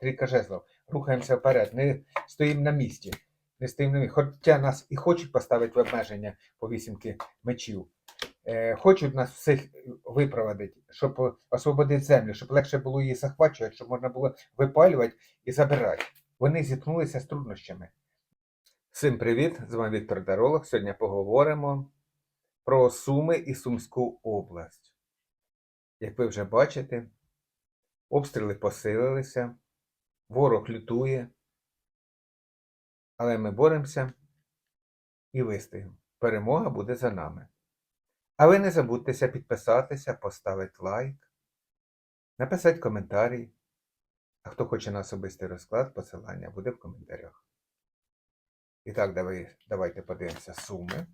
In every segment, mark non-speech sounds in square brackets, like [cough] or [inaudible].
трійка жезлов. Рухаємося вперед, не стоїмо на місці. Не стоїмо на місці. Хоча нас і хочуть поставити в обмеження по вісімки мечів. Е, хочуть нас всіх випроводити, щоб освободити землю, щоб легше було її захвачувати, щоб можна було випалювати і забирати. Вони зіткнулися з труднощами. Всім привіт! З вами Віктор Даролог. Сьогодні поговоримо про Суми і Сумську область. Як ви вже бачите, обстріли посилилися, ворог лютує, але ми боремося і вистоїмо. Перемога буде за нами. А ви не забудьтеся підписатися, поставити лайк, написати коментарі. А хто хоче на особистий розклад, посилання буде в коментарях. І так, давай, давайте подивимося суми.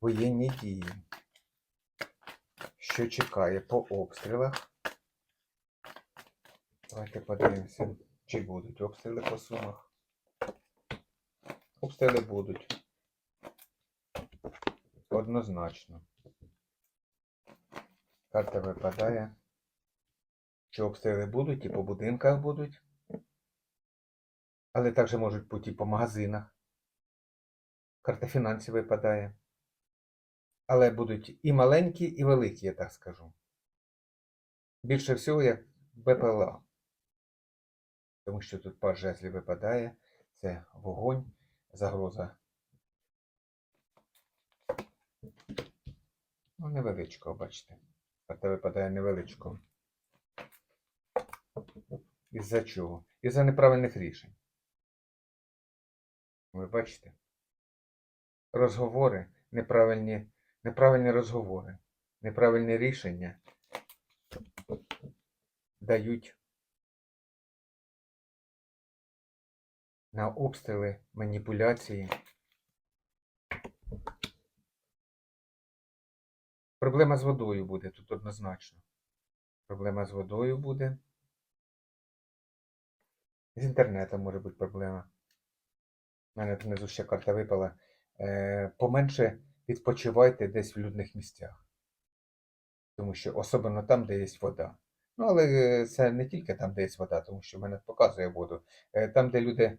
Воєнні дії. Що чекає по обстрілах? Давайте подивимося, чи будуть обстріли по сумах. Обстріли будуть. Однозначно. Карта випадає. Що обстріли будуть і по будинках будуть. Але також можуть бути і по магазинах. Карта фінансів випадає. Але будуть і маленькі, і великі, я так скажу. Більше всього, як БПЛА. Тому що тут пар жезлів випадає. Це вогонь, загроза. Ну, невеличко, бачите. Карта випадає невеличко. Із-за чого? Із-за неправильних рішень. Ви бачите? Розговори, неправильні, неправильні розговори, неправильні рішення дають на обстріли, маніпуляції. Проблема з водою буде тут однозначно. Проблема з водою буде. З інтернетом може бути проблема. У мене внизу ще карта випала. Е, поменше відпочивайте десь в людних місцях. Тому що особливо там, де є вода. Ну, але е, це не тільки там, де є вода, тому що в мене показує воду. Е, там, де люди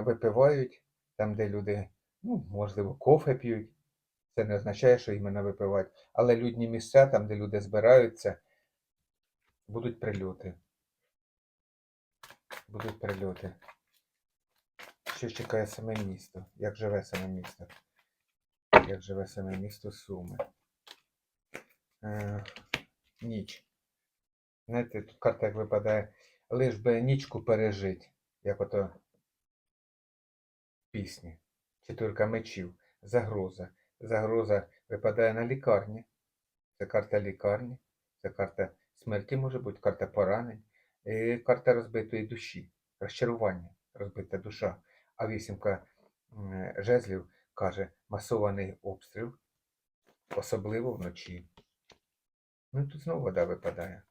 випивають, там, де люди, ну, можливо, кофе п'ють. Це не означає, що іменно випивають. Але людні місця, там, де люди збираються, будуть прильоти. Будуть прильоти. Що чекає саме місто? Як живе саме місто? Як живе саме місто Суми? Е, ніч. Знаєте, тут карта як випадає, лиш би нічку пережить, як ото пісні. Четвірка мечів. Загроза. Загроза випадає на лікарні. Це карта лікарні, це карта смерті може бути, карта поранень, і карта розбитої душі, розчарування, розбита душа. А вісімка жезлів каже масований обстріл, особливо вночі. Ну тут знову вода випадає.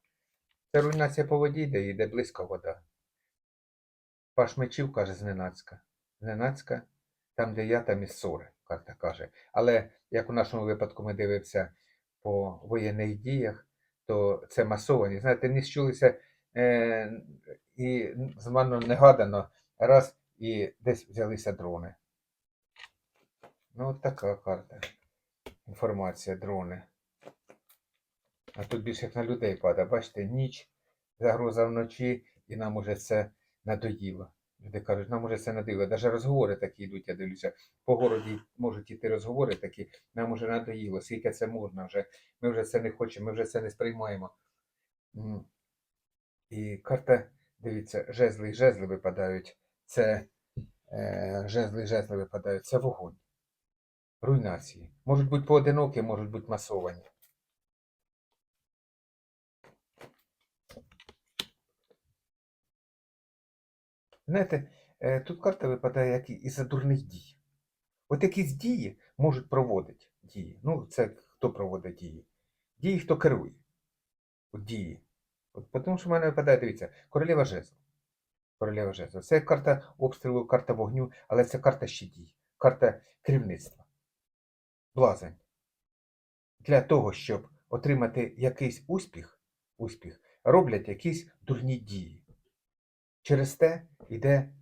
Це руйнація по воді йде, йде близько вода. Паш мечів каже зненацька. Зненацька, там, де я, там і ссори, карта каже. Але як у нашому випадку ми дивимося по воєнних діях, то це масовані. Знаєте, не щулися е, і зманно негадано раз і десь взялися дрони. Ну, от така карта. Інформація, дрони. А тут більше як на людей падає. Бачите, ніч, загроза вночі, і нам уже це надоїло. Люди кажуть, нам уже це надоїло. Навіть розговори такі йдуть, я дивлюся. По городі можуть іти розговори такі, нам уже надоїло, скільки це можна вже. Ми вже це не хочемо, ми вже це не сприймаємо. І карта, дивіться, жезли і жезли випадають. Це е, жезли і жезли випадають. Це вогонь. Руйнації. Можуть бути поодинокі, можуть бути масовані. Знаєте, е, тут карта випадає як із-за дурних дій. От якісь дії можуть проводити дії. Ну, це хто проводить дії? Дії, хто керує. От дії. От, тому що в мене випадає, дивіться, королева жезл. Королева жезл. Це карта обстрілу, карта вогню, але це карта ще дій, карта керівництва. Блазень. Для того, щоб отримати якийсь успіх, успіх, роблять якісь дурні дії. Через те йде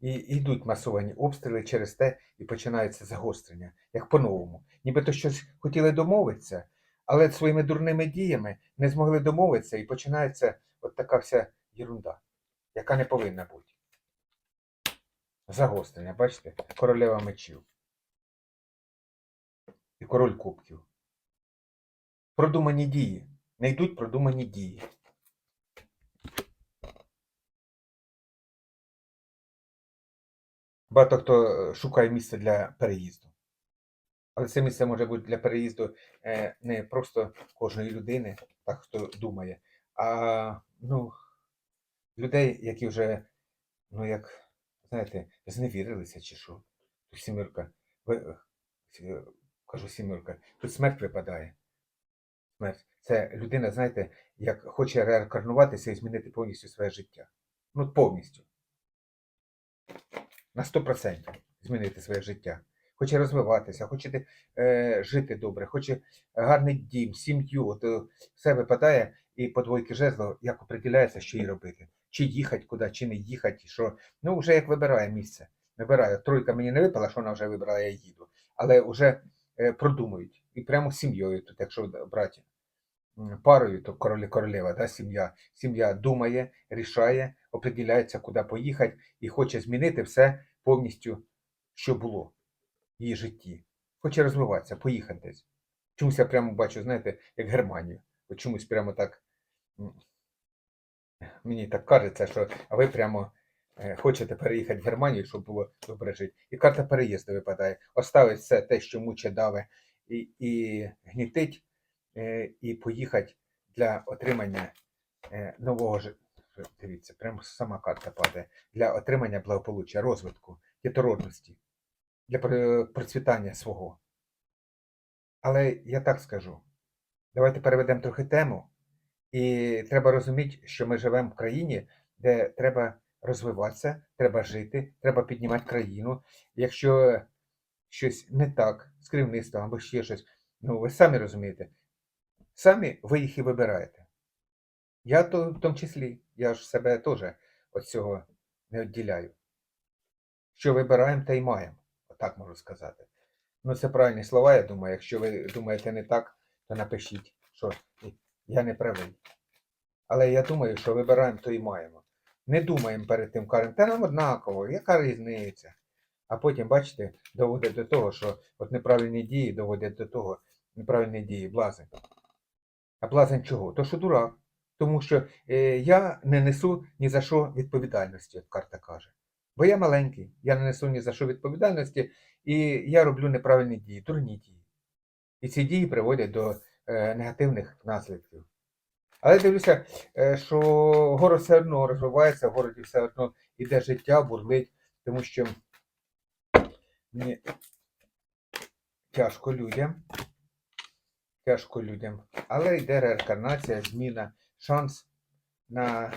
і йдуть масовані обстріли через те і починається загострення, як по-новому. Нібито щось хотіли домовитися, але своїми дурними діями не змогли домовитися і починається от така вся єрунда, яка не повинна бути. Загострення, бачите? Королева мечів. І король кубків. Продумані дії. Не йдуть продумані дії. Багато хто е, шукає місце для переїзду. Але це місце може бути для переїзду е, не просто кожної людини, так хто думає, а ну, людей, які вже, ну як, знаєте, зневірилися чи що. Тут сімірка, е, кажу сімірка, тут смерть випадає. Смерть. Це людина, знаєте, як хоче реінкарнуватися і змінити повністю своє життя. Ну, повністю. На 100% змінити своє життя. Хоче розвиватися, хоче е, жити добре, хоче гарний дім, сім'ю. От, все випадає, і по двойки жезлов як определяється, що їй робити. Чи їхати куди, чи не їхати, що. Ну, вже як вибирає місце. Вибирає. Тройка мені не випала, що вона вже вибрала, я їду. Але вже е, продумують. І прямо з сім'єю тут, якщо брати парою, то королі королева, да, сім'я. Сім'я думає, рішає, определяється, куди поїхати, і хоче змінити все повністю, що було в її житті. Хоче розвиватися, поїхати десь. Чомусь я прямо бачу, знаєте, як Германію. От чомусь прямо так. Мені так кажеться, що ви прямо е, хочете переїхати в Германію, щоб було добре жити. І карта переїзду випадає. Оставить все те, що муче даве, і, і гнітить, і поїхати для отримання е, нового. Дивіться, прямо сама карта падає. Для отримання благополуччя, розвитку, дітородності, для процвітання свого. Але я так скажу. Давайте переведемо трохи тему. І треба розуміти, що ми живемо в країні, де треба розвиватися, треба жити, треба піднімати країну. Якщо щось не так з керівництвом або ще щось, ну ви самі розумієте, самі ви їх і вибираєте. Я то в тому числі, я ж себе теж від цього не відділяю. Що вибираємо, те й маємо. Отак можу сказати. Ну, це правильні слова, я думаю. Якщо ви думаєте не так, то напишіть, що я не правий. Але я думаю, що вибираємо, то і маємо. Не думаємо перед тим, кажемо, та нам однаково, яка різниця? А потім, бачите, доводить до того, що от неправильні дії доводять до того, неправильні дії, блазень. А блазень чого? То що дурак. Тому що е, я не несу ні за що відповідальності, як карта каже. Бо я маленький, я не несу ні за що відповідальності, і я роблю неправильні дії, дурні дії. І ці дії приводять до е, негативних наслідків. Але дивлюся, е, що город все одно розвивається, в городі все одно іде життя, бурлить, тому що тяжко людям. Тяжко людям. Але йде реінкарнація, зміна, шанс на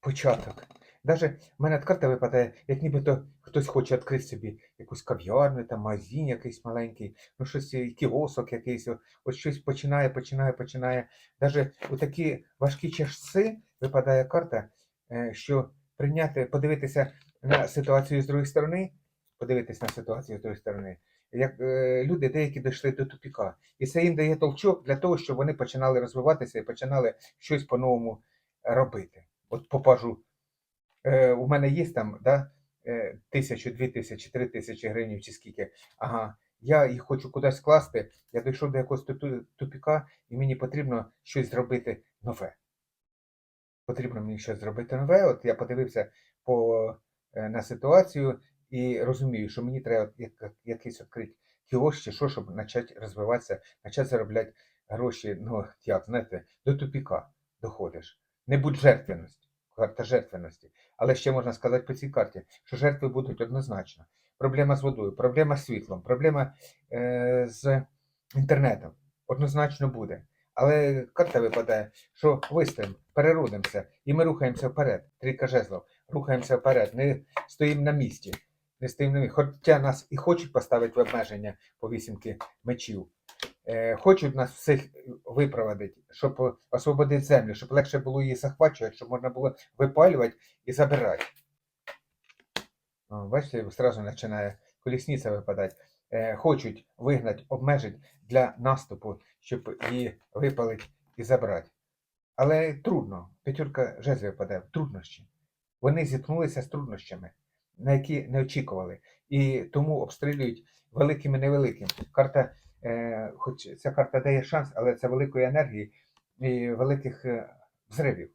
початок. Даже в мене карта випадає, як нібито хтось хоче відкрити собі якусь кав'ярню, там магазин якийсь маленький, ну щось, е, кіосок якийсь, о- от щось починає, починає, починає. Даже у такі важкі часи випадає карта, е, що прийняти, подивитися на ситуацію з другої сторони, подивитися на ситуацію з другої сторони. Як е, люди деякі дійшли до тупіка. І це їм дає толчок для того, щоб вони починали розвиватися і починали щось по-новому робити. От попажу е, у мене є там да, е, тисячу, дві тисячі, три тисячі гривень чи скільки. Ага, я їх хочу кудись скласти, я дійшов до якогось тупіка, і мені потрібно щось зробити нове. Потрібно мені щось зробити нове. От я подивився по, е, на ситуацію і розумію, що мені треба як, якийсь відкрити кіоск чи що, щоб почати розвиватися, почати заробляти гроші, ну, як, знаєте, до тупіка доходиш. Не будь жертвеності, карта жертвеності. Але ще можна сказати по цій карті, що жертви будуть однозначно. Проблема з водою, проблема з світлом, проблема е, з інтернетом однозначно буде. Але карта випадає, що вистоїмо, переродимося, і ми рухаємося вперед. Трійка жезлов, рухаємося вперед, не стоїмо на місці. Не стоїмо. Хоча нас і хочуть поставити в обмеження по вісімки мечів. Е, хочуть нас всіх випроводити, щоб освободити землю, щоб легше було її захвачувати, щоб можна було випалювати і забирати. Бачите, одразу починає колісниця випадати. Е, хочуть вигнати, обмежити для наступу, щоб її випалити і забрати. Але трудно. П'ятірка жезлів випадає в труднощі. Вони зіткнулися з труднощами, на які не очікували. І тому обстрілюють великими невеликим. Карта, е, хоч ця карта дає шанс, але це великої енергії і великих е, взривів.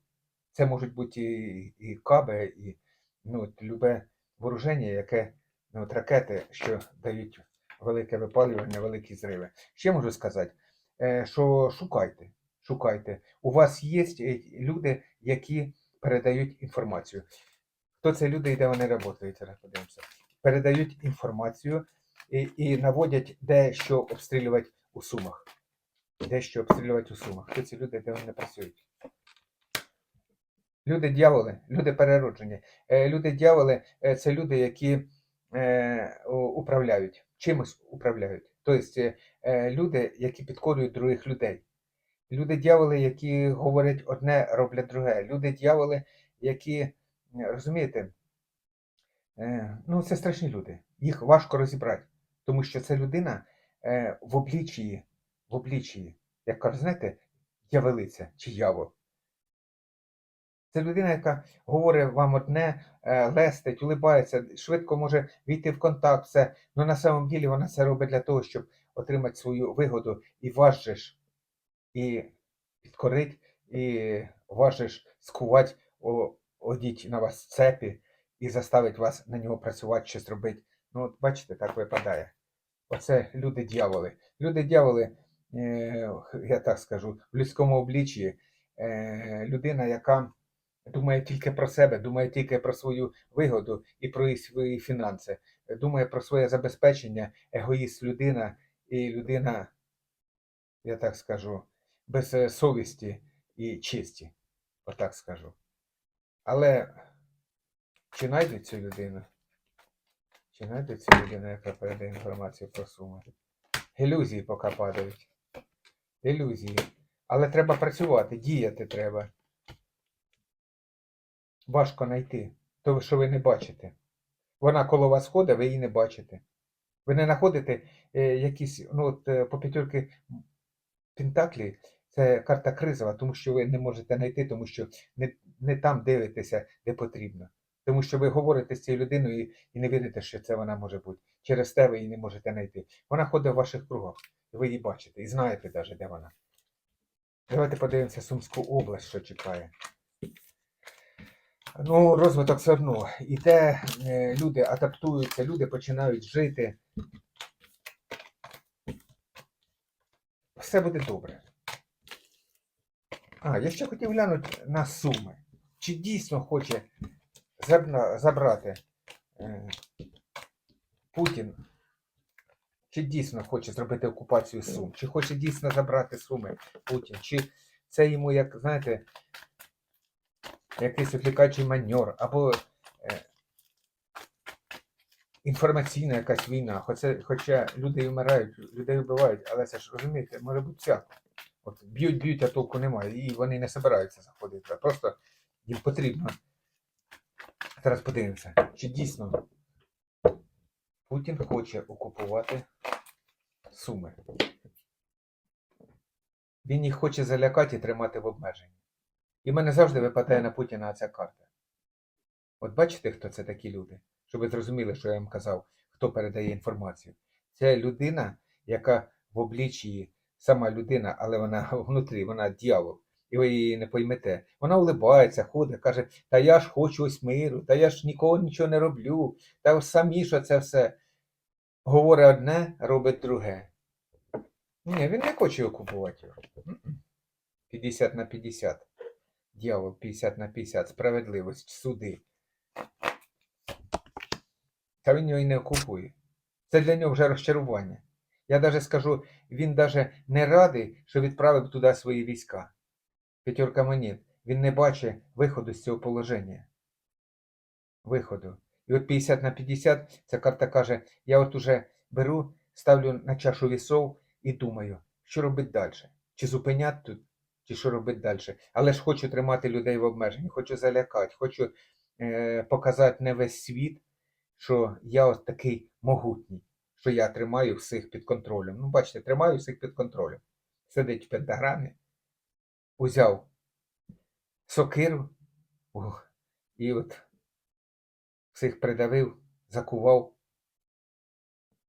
Це можуть бути і, і каби, і ну, любе вооруження, яке ну, от ракети, що дають велике випалювання, великі зриви. Ще можу сказати, е, що шукайте, шукайте. У вас є е, люди, які передають інформацію. Хто це люди де вони працюють? Зараз подивимося. Передають інформацію і, і наводять де що обстрілювати у сумах. Де що обстрілювати у сумах. Хто ці люди, де вони працюють? Люди дьяволи, люди перероджені. Е, Люди дьяволи е, це люди, які е, управляють, чимось управляють. Тобто люди, які підкорюють других людей. Люди дьяволи, які говорять одне, роблять друге. Люди дьяволи, які, розумієте, е, ну це страшні люди. Їх важко розібрати, тому що це людина е, в обличчі, в обличчі, як кажуть, знаєте, явелиця чи явол. Це людина, яка говорить вам одне, е, лестить, улибається, швидко може війти в контакт, все. але на самом ділі вона це робить для того, щоб отримати свою вигоду і ж і підкорить, і же скувати, одіть на вас цепі і заставить вас на нього працювати, щось робити. Ну, от бачите, так випадає. Оце люди дьяволи. Люди дьяволи, е, я так скажу, в людському обличчі е, людина, яка думає тільки про себе, думає тільки про свою вигоду і про свої фінанси, думає про своє забезпечення, егоїст людина і людина, я так скажу, без е, совісті і честі, отак скажу. Але чи знайдуть цю людину? Чи знайдуть цю людину, яка передає інформацію про суми? Ілюзії поки падають. Ілюзії. Але треба працювати, діяти треба. Важко знайти. То, що ви не бачите. Вона коло вас ходить, ви її не бачите. Ви не знаходите е, якісь, ну от е, по п'ятірки Пентаклі це карта кризова, тому що ви не можете знайти, тому що не, не там дивитеся, де потрібно. Тому що ви говорите з цією людиною і, і не вірите, що це вона може бути. Через те ви її не можете знайти. Вона ходить в ваших кругах, і ви її бачите, і знаєте навіть, де вона. Давайте подивимося Сумську область, що чекає. Ну, розвиток все одно. Іде, е, люди адаптуються, люди починають жити. Все буде добре. А, я ще хотів глянути на суми. Чи дійсно хоче забрати е, Путін? Чи дійсно хоче зробити окупацію Сум? Чи хоче дійсно забрати Суми Путін? Чи це йому, як, знаєте, якийсь відлікаючий маньор, або е, інформаційна якась війна. Хоча, хоча люди і вмирають, людей вбивають, але це ж розумієте, може бути всяко. От б'ють, б'ють, а толку немає. І вони не збираються заходити. Просто їм потрібно. Зараз подивимося, чи дійсно Путін хоче окупувати Суми. Він їх хоче залякати і тримати в обмеженні. І в мене завжди випадає на Путіна ця карта. От бачите, хто це такі люди? Щоб ви зрозуміли, що я вам казав, хто передає інформацію. Це людина, яка в обличчі сама людина, але вона [laughs] внутрі, вона дьявол. І ви її не поймете. Вона улибається, ходить, каже, та я ж хочу ось миру, та я ж нікого нічого не роблю, та самі що це все. Говорить одне, робить друге. Ні, він не хоче окупувати його. М-м. 50 на 50. Дьявол 50 на 50, справедливість, суди. Та він його і не окупує. Це для нього вже розчарування. Я навіть скажу, він навіть не радий, що відправив туди свої війська. П'ятерка монет. Він не бачить виходу з цього положення. Виходу. І от 50 на 50 ця карта каже, я от уже беру, ставлю на чашу вісов і думаю, що робити далі? Чи зупиняти тут, чи що робити далі? Але ж хочу тримати людей в обмеженні, хочу залякати, хочу е, показати не весь світ, що я от такий могутній, що я тримаю всіх під контролем. Ну, бачите, тримаю всіх під контролем. Сидить в пентаграмі, узяв сокиру ух, і от всіх придавив, закував.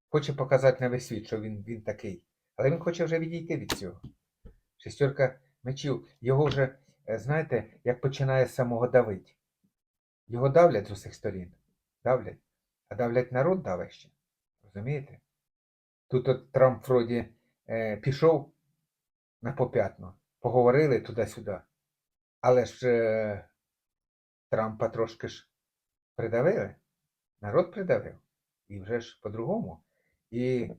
Хоче показати на весь світ, що він, він такий. Але він хоче вже відійти від цього. Шестерка мечів, його вже, е, знаєте, як починає самого давить. Його давлять з усіх сторін. Давлять. А давлять народ давить ще. Розумієте? Тут от Трамп вроді е, пішов на поп'ятно, поговорили туди-сюди. Але ж е, Трампа трошки ж придавили. Народ придавив. І вже ж по-другому. І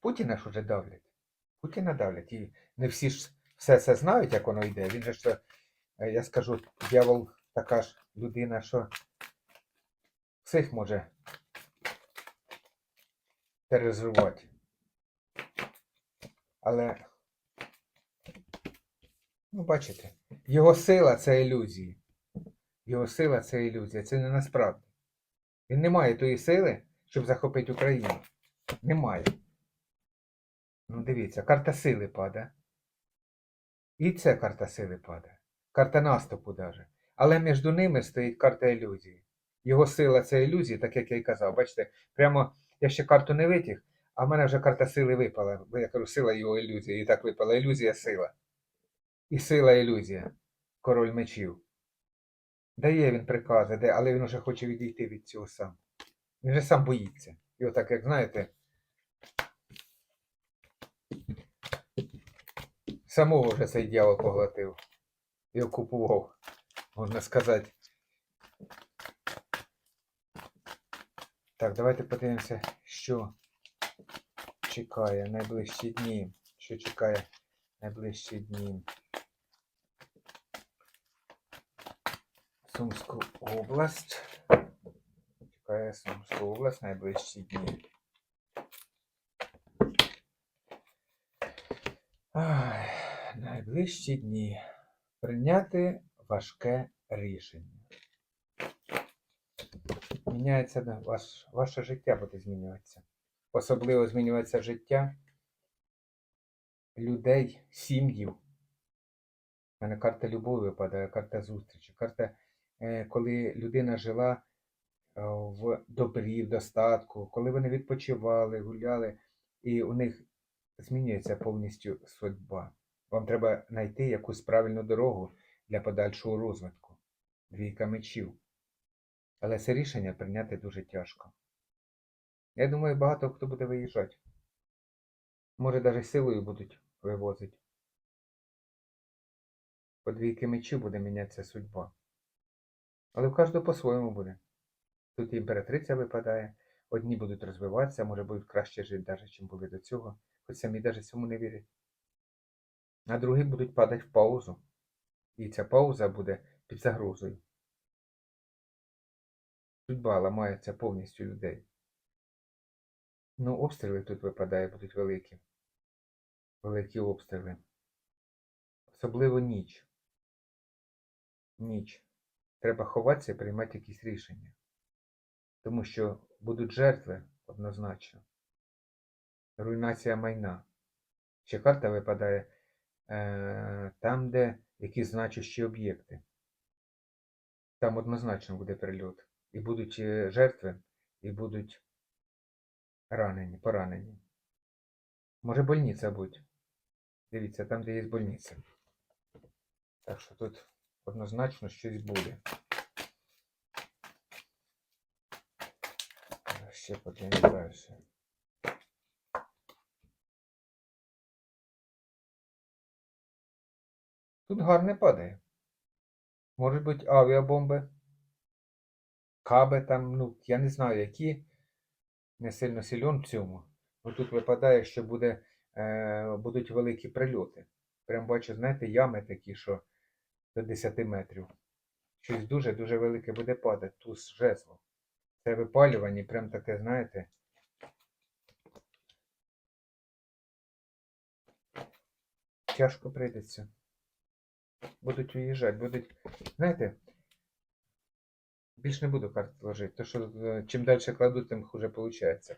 Путіна ж уже давлять. Путіна давлять. І не всі ж все це знають, як воно йде. Він же ж, е, я скажу, дьявол така ж людина, що всіх може тероризувати. Але, ну, бачите, його сила це ілюзії. Його сила це ілюзія, це не насправді. Він не має тої сили, щоб захопити Україну. Немає. Ну, дивіться, карта сили падає. І це карта сили падає. Карта наступу даже. Але між ними стоїть карта ілюзії. Його сила це ілюзії, так як я й казав. Бачите, прямо я ще карту не витяг, а в мене вже карта сили випала. Бо я кажу, сила його ілюзії. І так випала. Ілюзія сила. І сила ілюзія. Король мечів. Дає він прикази, де, але він вже хоче відійти від цього сам. Він вже сам боїться. І отак, як знаєте, самого вже цей дьявол поглотив і окупував, можна сказати. Так, давайте подивимося, що чекає найближчі дні. Що чекає найближчі дні. Сумську область. Чекає Сумську область найближчі дні. Ай, найближчі дні. Прийняти важке рішення. Міняється ваш, ваше життя буде змінюватися. Особливо змінюється життя людей, сім'їв. У мене карта любові випадає, карта зустрічі, карта, е, коли людина жила е, в добрі, в достатку, коли вони відпочивали, гуляли, і у них змінюється повністю судьба. Вам треба знайти якусь правильну дорогу для подальшого розвитку. Двійка мечів. Але це рішення прийняти дуже тяжко. Я думаю, багато хто буде виїжджати. Може, навіть силою будуть вивозити. По двійки мечів буде мінятися судьба. Але в кожного по-своєму буде. Тут імператриця випадає, одні будуть розвиватися, може будуть краще жити, навіть, чим були до цього, хоч самі навіть цьому не вірять. А другі будуть падати в паузу. І ця пауза буде під загрозою. Судьба ламається повністю людей. Ну, обстріли тут випадає, будуть великі. Великі обстріли. Особливо ніч. Ніч. Треба ховатися і приймати якісь рішення. Тому що будуть жертви однозначно. Руйнація майна. Ще карта випадає е, там, де якісь значущі об'єкти. Там однозначно буде прильот. І будуть е, жертви, і будуть ранені, поранені. Може больниця бути. Дивіться, там, де є больниця. Так що тут однозначно щось буде. Ще подивимось далі. Тут гарне падає. Можуть бути авіабомби, каби там, ну, я не знаю, які. Не сильно сильон в цьому. Ну тут випадає, що буде, е, будуть великі прильоти. Прям бачу, знаєте, ями такі, що до 10 метрів. Щось дуже-дуже велике буде падати. Туз жезло. Це випалювання, прям таке, знаєте. тяжко прийдеться. Будуть уїжджати, будуть. Знаєте, більш не буду карт ложити, тому що е, чим далі кладу, тим хуже виходить.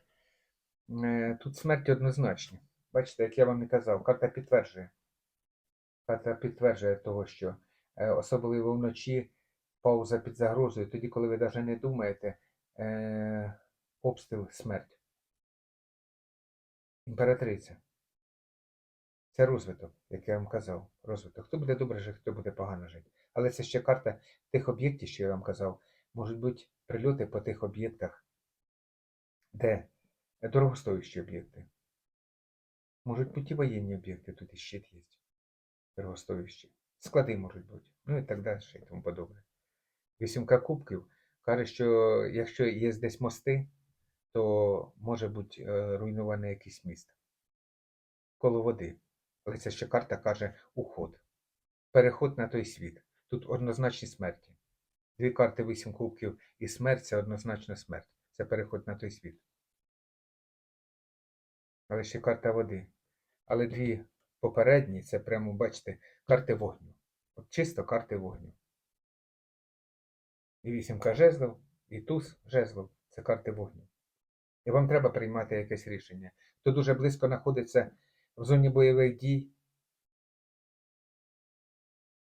Тут смерть однозначні. Бачите, як я вам і казав, карта підтверджує. Карта підтверджує того, що е, особливо вночі пауза під загрозою, тоді, коли ви навіть не думаєте, е, обстріл смерть. Імператриця. Це розвиток, як я вам казав. Розвиток. Хто буде добре жити, хто буде погано жити. Але це ще карта тих об'єктів, що я вам казав. Можуть бути прильоти по тих об'єктах, де дорогостоящі об'єкти. Можуть бути і воєнні об'єкти, тут і щит є. Дорогостоящі. Склади можуть бути. Ну і так далі, і тому подобне. Вісімка кубків каже, що якщо є десь мости, то може бути е, руйнований якийсь міст. Коло води. Але ця ще карта каже уход. Переход на той світ. Тут однозначні смерті. Дві карти вісім кубків і смерть це однозначно смерть. Це переход на той світ. Але ще карта води. Але дві попередні це прямо, бачите, карти вогню. От чисто карти вогню. І вісімка жезлов, і туз жезлов це карти вогню. І вам треба приймати якесь рішення. Хто дуже близько знаходиться в зоні бойових дій.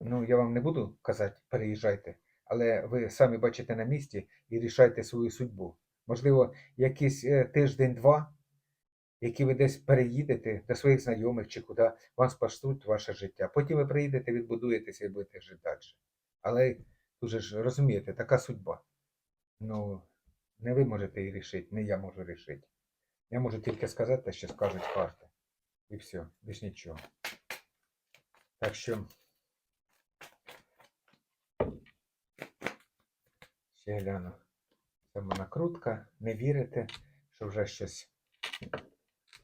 Ну, я вам не буду казати, переїжджайте, але ви самі бачите на місці і рішайте свою судьбу. Можливо, якийсь е, тиждень-два, який ви десь переїдете до своїх знайомих чи куди, вам спасуть ваше життя. Потім ви приїдете, відбудуєтеся і будете жити далі. Але дуже ж розумієте, така судьба. Ну, не ви можете її рішити, не я можу рішити. Я можу тільки сказати що скажуть карти. І все, більш нічого. Так що. Ще гляну. Самонакрутка. Не вірите, що вже щось.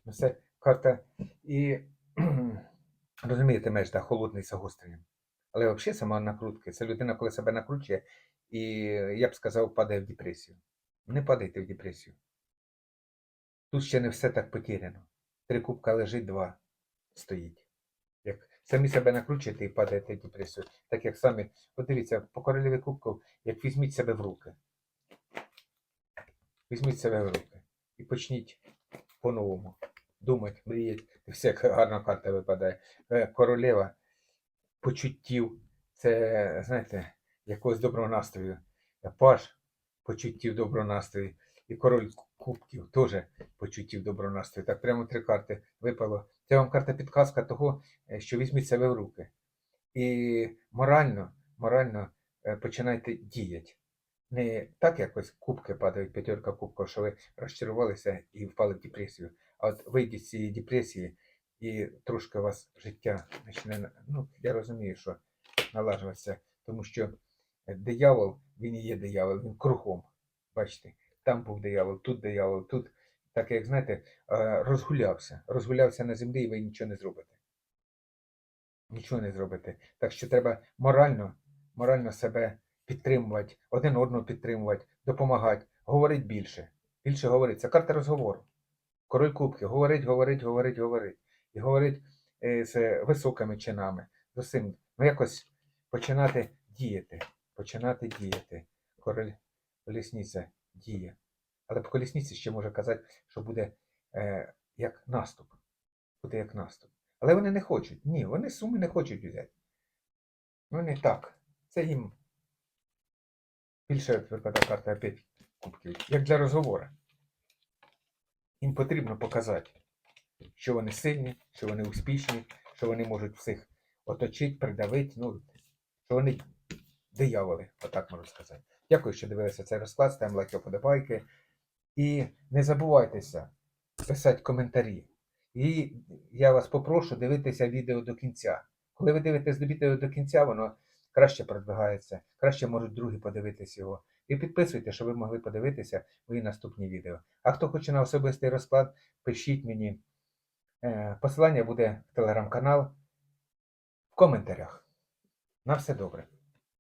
Ну, Це карта і [clears throat] розумієте, меж, да, холодний з загостренням. Але взагалі самонакрутки це людина, коли себе накручує, і я б сказав, падає в депресію. Не падайте в депресію. Тут ще не все так потеряно. Три кубка лежить, два стоїть. Самі себе накручуєте і падаєте в депресію. Так як самі, от дивіться, по королеві кубків, як візьміть себе в руки. Візьміть себе в руки і почніть по-новому. Думати, мріяти. Все, гарна карта випадає. Е, Королева почуттів. Це, знаєте, якогось доброго настрою. Паш почуттів доброго настрою. І король кубків теж почуттів доброго настрою. Так прямо три карти випало. Це вам карта підказка того, е, що візьміть себе в руки. І морально, морально е, починайте діяти. Не так якось кубки падають, п'ятерка кубків, що ви розчарувалися і впали в депресію. А от вийдіть з цієї депресії і трошки у вас життя почне, ну, я розумію, що налажуватися, тому що е, диявол, він і є диявол, він кругом. Бачите, там був диявол, тут диявол, тут, так як знаєте, е, розгулявся. Розгулявся на землі, і ви нічого не зробите. Нічого не зробите. Так що треба морально, морально себе підтримувати, один одного підтримувати, допомагати, говорить більше. Більше говорить. Це карта розговору. Король Кубки говорить, говорить, говорить, говорить. І говорить е, з високими чинами, з усім. Ну якось починати діяти. Починати діяти. Король колісниця діє. Але по колісниці ще може казати, що буде е, як наступ. Буде як наступ. Але вони не хочуть. Ні, вони суми не хочуть взяти. Вони так. Це їм більше випадає карта опять кубків. Як для розговору. Їм потрібно показати, що вони сильні, що вони успішні, що вони можуть всіх оточити, придавити, ну, що вони дияволи, отак можу сказати. Дякую, що дивилися цей розклад, ставимо лайки, подобайки. І не забувайтеся писати коментарі. І я вас попрошу дивитися відео до кінця. Коли ви дивитесь до відео до кінця, воно краще продвигається, краще можуть другі подивитись його. І підписуйте, щоб ви могли подивитися мої наступні відео. А хто хоче на особистий розклад, пишіть мені. Е, Посилання буде в телеграм-канал в коментарях. На все добре.